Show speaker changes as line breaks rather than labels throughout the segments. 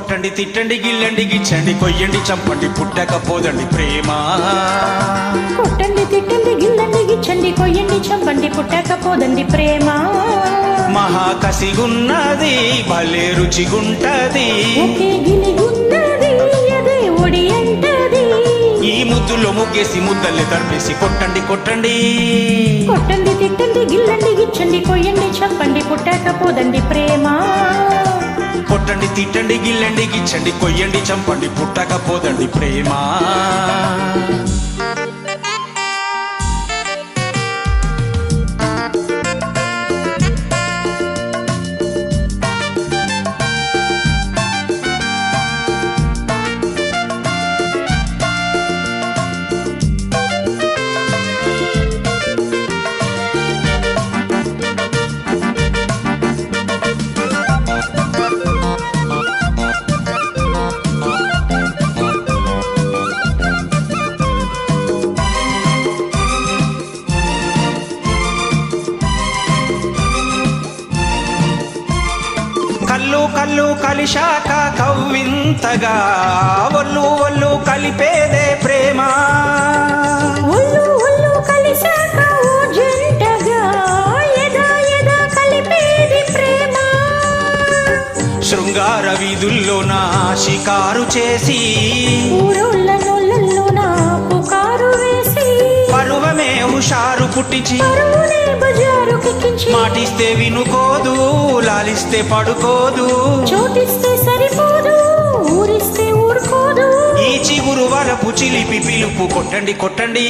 కొట్టండి తిట్టండి గిల్లండి గిచ్చండి కొయ్యండి చంపండి పుట్టకపోదండి ప్రేమ.
కొట్టండి తిట్టండి గిల్లండి గిచ్చండి కొయ్యండి చంపండి పుట్టకపోదండి ప్రేమ.
మహాకసిగున్నది భలే రుచిగుంటది. ఈ ముద్దులో ముగ్గేసి ముద్దల్ని తడిపేసి కొట్టండి కొట్టండి.
కొట్టండి తిట్టండి గిల్లండి గిచ్చండి కొయ్యండి చంపండి పుట్టకపోదండి ప్రేమ.
తిట్టండి గిల్లండి గిచ్చండి కొయ్యండి చంపండి పుట్టకపోదండి ప్రేమ. కళ్ళు కళ్ళు కలిశాక కవ్వింతగా ఒళ్ళు ఒళ్ళు కలిపేదే ప్రేమ.
ఒళ్ళు ఒళ్ళు
శృంగార వీధుల్లో నా షికారు చేసి
ఊరోళ్ళ
పుట్టించి మాటిస్తే వినుకోదు లాలిస్తే పడుకోదు.
చోటిస్తే సరిపోదు ఊరిస్తే ఊరుకోదు.
ఈ చిగురు వరపు చిలిపి పిలుపు కొట్టండి కొట్టండి.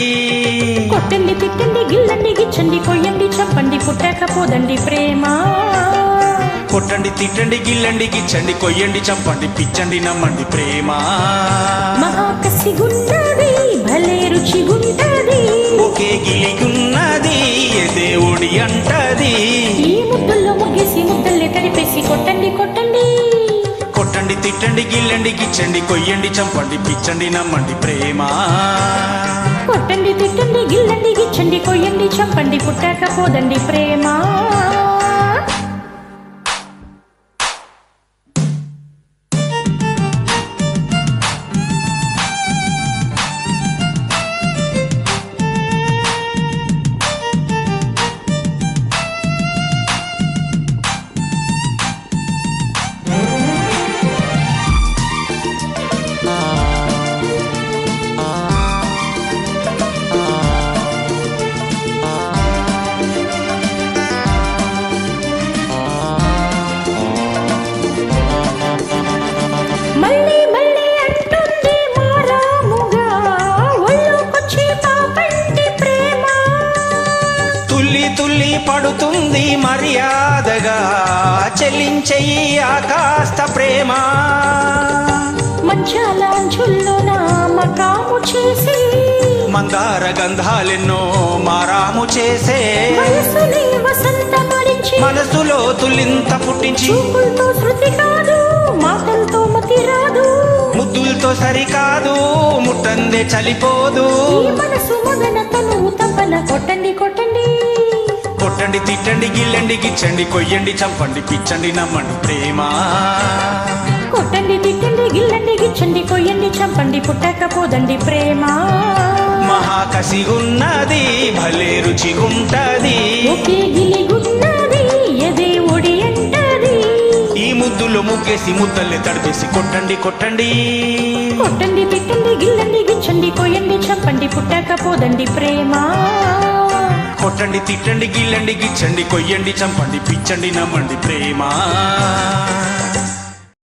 కొట్టండి తిట్టండి గిల్లండి గిచ్చండి కొయ్యండి చంపండి పుట్టకపోదండి ప్రేమ.
కొట్టండి తిట్టండి గిల్లండి గిచ్చండి కొయ్యండి చంపండి పిచ్చండి నమ్మండి ప్రేమ. గిల్లండి కొయ్యండి చంపండి పిచ్చండి నమ్మండి ప్రేమ.
కొట్టండి తిట్టండి గిల్లండి గిచ్చండి కొయ్యండి చంపండి పుట్టాక పోదండి ప్రేమ.
పడుతుంది మర్యాదగా చెల్లించెయ్యి ఆకాస్త ప్రేమ.
నామకాము చేసి
మందార గంధాలెన్నో మారాము చేసే. మనసులో తుల్లింత పుట్టించి
మాటలతో మతి రాదు.
ముద్దులతో సరికాదు ముట్టందే చలిపోదు.
మనసు మదన తను తపన కొట్టండి
కొట్టండి తిట్టండి గిల్లండి గిచ్చండి కొయ్యండి చంపండి పిచ్చండి నమ్మండి ప్రేమ.
కొట్టండి తిట్టండి గిల్లండి గిచ్చండి కొయ్యండి చంపండి పుట్టకపోదండి ప్రేమ.
మహాకసిగున్నది భలే రుచిగుంటది
ఒకే గిలిగున్నది ఎదే ఒడి అంటది.
ఈ ముద్దులో ముగ్గేసి ముద్దల్ని తడిపేసి కొట్టండి కొట్టండి.
కొట్టండి తిట్టండి గిల్లండి గిచ్చండి కొయ్యండి చంపండి పుట్టకపోదండి ప్రేమ.
కొట్టండి తిట్టండి గిల్లండి గిచ్చండి కొయ్యండి చంపండి పిచ్చండి నమ్మండి ప్రేమ.